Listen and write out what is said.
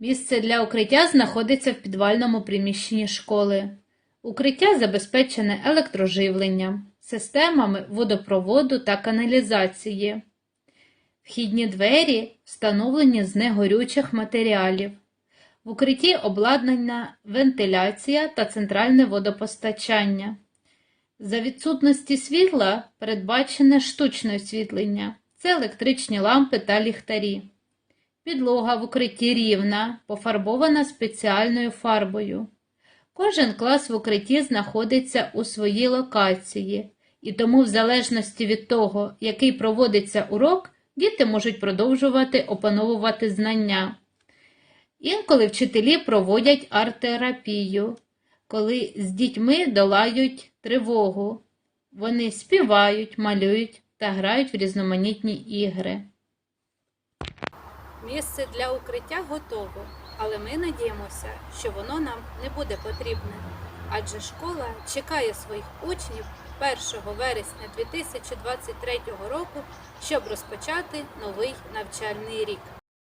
Місце для укриття знаходиться в підвальному приміщенні школи. Укриття забезпечене електроживленням, системами водопроводу та каналізації. Вхідні двері встановлені з негорючих матеріалів. В укритті обладнана вентиляція та центральне водопостачання. За відсутності світла передбачене штучне освітлення це електричні лампи та ліхтарі. Підлога в укритті рівна, пофарбована спеціальною фарбою. Кожен клас в укритті знаходиться у своїй локації, і тому, в залежності від того, який проводиться урок, діти можуть продовжувати опановувати знання. Інколи вчителі проводять арт-терапію, коли з дітьми долають тривогу. Вони співають, малюють та грають в різноманітні ігри. Місце для укриття готово, але ми надіємося, що воно нам не буде потрібне, адже школа чекає своїх учнів 1 вересня 2023 року, щоб розпочати новий навчальний рік.